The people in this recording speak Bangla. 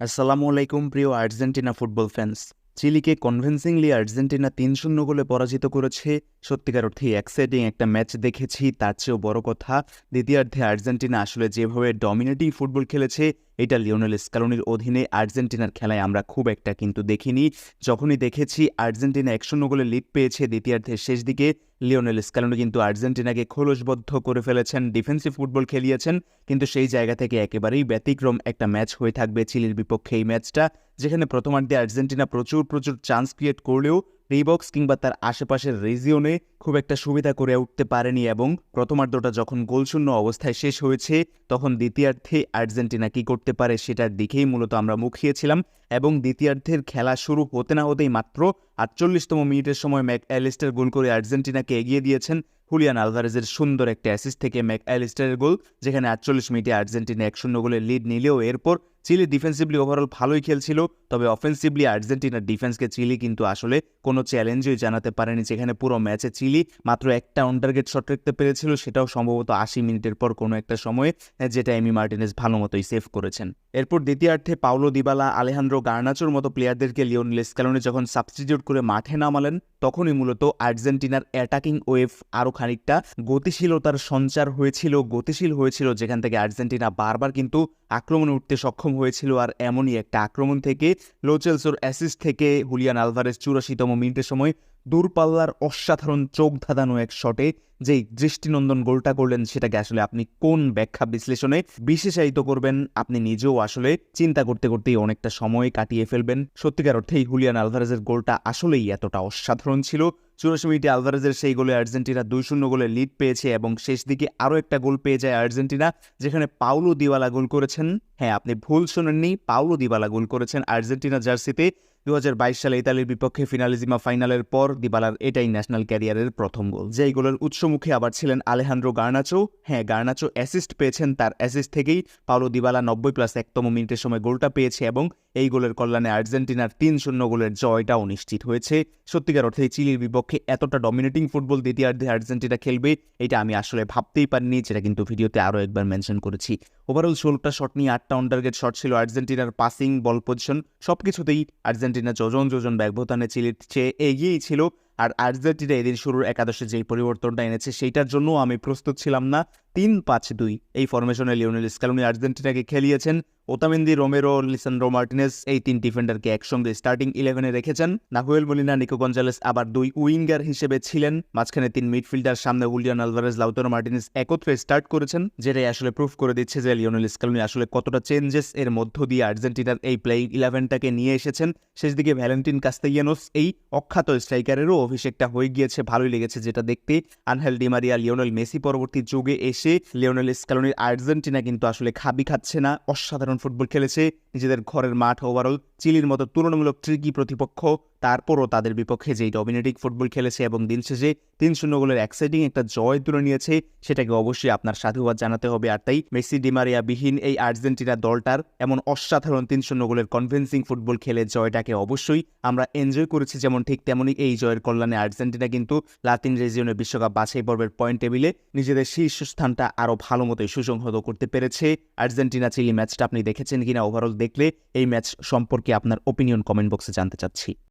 আসসালামু আলাইকুম, প্রিয় আর্জেন্টিনা ফুটবল ফ্যান্স। চিলিকে কনভিন্সিংলি আর্জেন্টিনা তিন শূন্য গোলে পরাজিত করেছে। সত্যিকার অর্থে এক্সাইটিং একটা ম্যাচ দেখেছি, তার চেয়েও বড় কথা দ্বিতীয়ার্ধে আর্জেন্টিনা আসলে যেভাবে ডমিনেটিং ফুটবল খেলেছে এটা লিওনেল স্কালোনির অধীনে আর্জেন্টিনার খেলায় আমরা খুব একটা কিন্তু দেখিনি। যখনই দেখেছি আর্জেন্টিনা এক শূন্য গোলে লিড পেয়েছে দ্বিতীয়ার্ধের শেষ দিকে, লিওনেল স্কালোনি কিন্তু আর্জেন্টিনাকে খোলসবদ্ধ করে ফেলেছেন ডিফেন্সিভ ফুটবল খেলিয়েছেন, কিন্তু সেই জায়গা থেকে একেবারেই ব্যতিক্রম একটা ম্যাচ হয়ে থাকবে চিলির বিপক্ষে এই ম্যাচটা, যেখানে প্রথমার্ধে আর্জেন্টিনা প্রচুর প্রচুর চান্স ক্রিয়েট করলেও রিবক্স কিংবা তার আশেপাশের রিজিয়নে খুব একটা সুবিধা করে উঠতে পারেনি এবং প্রথমার্ধটা যখন গোলশূন্য অবস্থায় শেষ হয়েছে, তখন দ্বিতীয়ার্ধে আর্জেন্টিনা কি করতে পারে সেটার দিকেই মূলত আমরা মুখিয়েছিলাম এবং দ্বিতীয়ার্ধের খেলা শুরু হতে না হতেই মাত্র আটচল্লিশতম মিনিটের সময় ম্যাক অ্যালিস্টার গোল করে আর্জেন্টিনাকে এগিয়ে দিয়েছেন হুলিয়ান অ্যালভারেজের সুন্দর একটা অ্যাসিস্ট থেকে ম্যাক অ্যালিস্টারের গোল, যেখানে আটচল্লিশ মিনিটে আর্জেন্টিনা এক শূন্য গোলের লিড নিলেও এরপর চিলি ডিফেন্সিভলি ওভারঅল ভালোই খেলছিল, তবে অফেন্সিভলি আর্জেন্টিনার ডিফেন্সকে চিলি কিন্তু আসলে কোনো চ্যালেঞ্জই জানাতে পারেনি, যেখানে পুরো ম্যাচে চিলি মাত্র একটা অন টার্গেট শট রাখতে পেরেছিল, সেটাও সম্ভবত আশি মিনিটের পর কোনো একটা সময়ে, যেটা এমি মার্টিনেস ভালো মতোই সেভ করেছেন। এরপর দ্বিতীয়ার্ধে পাওলো দিবালা, আলেহান্দ্রো গার্নাচোর মতো প্লেয়ারদেরকে লিওনেল স্ক্যালোনি যখন সাবস্টিটিউট করে মাঠে নামালেন, তখনই মূলত আর্জেন্টিনার অ্যাটাকিং ওয়েভ আরও খানিকটা গতিশীলতার সঞ্চার হয়েছিল, গতিশীল হয়েছিল, যেখান থেকে আর্জেন্টিনা বারবার কিন্তু আক্রমণে উঠতে সক্ষম হয়েছিল আর এমনই একটা আক্রমণ থেকে লোচেলসোর অ্যাসিস্ট থেকে হুলিয়ান আলভারেস চুরাশিতম মিনিটের সময় দূরপাল্লার অসাধারণ চোখ ধাঁধানো এক শটে যেই দৃষ্টিনন্দন গোলটা করলেন সেটাকে আসলে আপনি কোন ব্যাখ্যা বিশ্লেষণে বিশেষায়িত করবেন আপনি নিজেও আসলে চিন্তা করতে করতেই অনেকটা সময় কাটিয়ে ফেলবেন। সত্যিকার অর্থেই হুলিয়ান আলভারেজের গোলটা আসলেই এতটা অসাধারণ ছিল। চুরাশি মিনিটে আলভারেজের সেই গোলে আর্জেন্টিনা দুই শূন্য গোলে লিড পেয়েছে এবং শেষ দিকে আরও একটা গোল পেয়ে যায় আর্জেন্টিনা, যেখানে পাউলো দিওয়ালা গোল করেছেন। হ্যাঁ আপনি ভুল শোনেননি। পাউলো দিবালা গোল করেছেন আর্জেন্টিনা জার্সিতে। দু হাজার বাইশ সালে ইতালির বিপক্ষে ফিনালিজিমা ফাইনালের পর দিবালার এটাই ন্যাশনাল ক্যারিয়ারের প্রথম গোল। যেই গোলের উৎসমুখে আবার ছিলেন আলেহান্দ্রো গার্নাচো হ্যাঁ গার্নাচো অ্যাসিস্ট পেয়েছেন, তার অ্যাসিস্ট থেকেই পাওলো দিবালা নব্বই প্লাস একতম মিনিটের সময় গোলটা পেয়েছে এবং এই গোলের কল্যাণে আর্জেন্টিনার তিন শূন্য গোলের জয়টাও নিশ্চিত হয়েছে। সত্যিকার অর্থে চিলির বিপক্ষে এতটা ডমিনেটিং ফুটবল দ্বিতীয়ার্ধে আর্জেন্টিনা খেলবে, এটা আমি আসলে ভাবতেই পারিনি, যেটা কিন্তু ভিডিওতে আরও একবার মেনশন করেছি। ওভারঅল ষোলোটা শট নিয়ে আটটা অন টার্গেট শট ছিল আর্জেন্টিনার পাসিং বল পজিশন সব কিছুতেই আর্জেন্টিনা যোজন যোজন ব্যবধানে চিলির চেয়ে এগিয়েই ছিল। আর আর্জেন্টিনা এদিন শুরুর একাদশে যেই পরিবর্তনটা এনেছে, সেইটার জন্য আমি প্রস্তুত ছিলাম না। তিন পাঁচ দুই এই ফরমেশনে লিওনেল স্কালুনি আর্জেন্টিনাকে খেলিয়েছেন। ওতামেন্দি, রোমেরো লিসান্ড্রো মার্টিনেস এই তিন ডিফেন্ডারকে একসঙ্গে স্টার্টিং ইলেভেনে রেখেছেন। নাহুয়েল মলিনা, নিকো গঞ্জালেস আবার দুই উইঙ্গার হিসেবে ছিলেন। মাঝখানে তিন মিডফিল্ডার, সামনে উলিয়ান আলভারেজ, লাউতারো মার্টিনেস একত্রে স্টার্ট করেছেন, যেটাই আসলে প্রুফ করে দিচ্ছে যে লিওনেল স্কালুনি আসলে কতটা চেঞ্জেস এর মধ্য দিয়ে আর্জেন্টিনার এই প্লেইং ইলেভেনটাকে নিয়ে এসেছেন। শেষ দিকে ভ্যালেন্টিন কাস্তেইয়ানোস এই অখ্যাত স্ট্রাইকারেরও অভিষেকটা হয়ে গিয়েছে, ভালোই লেগেছে যেটা দেখতে। আনহেল ডিমারিয়া লিওনেল মেসি পরবর্তী যুগে এসে লিওনেল স্কালুনির আর্জেন্টিনা কিন্তু আসলে খাবি খাচ্ছে না, অসাধারণ ফুটবল খেলেছে। নিজেদের ঘরের মাঠ ওভারঅল চিলির মতো তুলনামূলক ট্রিকি প্রতিপক্ষ। তারপরও তাদের বিপক্ষে যেই ডমিনেটিক ফুটবল খেলেছে এবং দিন শেষে তিন শূন্য গোলের এক্সাইটিং একটা জয় তুলে নিয়েছে, সেটাকে অবশ্যই আপনার সাধুবাদ জানাতে হবে। আর তাই মেসি ডিমারিয়া বিহীন এই আর্জেন্টিনা দলটার এমন অসাধারণ তিন শূন্য গোলের কনভিন্সিং ফুটবল খেলে জয়টাকে অবশ্যই আমরা এনজয় করেছি যেমন ঠিক তেমনই এই জয়ের কল্যাণে। আর্জেন্টিনা কিন্তু লাতিন রেজিয়নের বিশ্বকাপ বাছাই পর্বের পয়েন্ট টেবিলে নিজেদের শীর্ষস্থানটা আরও ভালো মতোই সুসংহত করতে পেরেছে। আর্জেন্টিনা চিলি ম্যাচটা আপনি দেখেছেন কিনা ওভারঅল দেখলে এই ম্যাচ সম্পর্কে আপনার ওপিনিয়ন কমেন্ট বক্সে জানতে চাচ্ছি।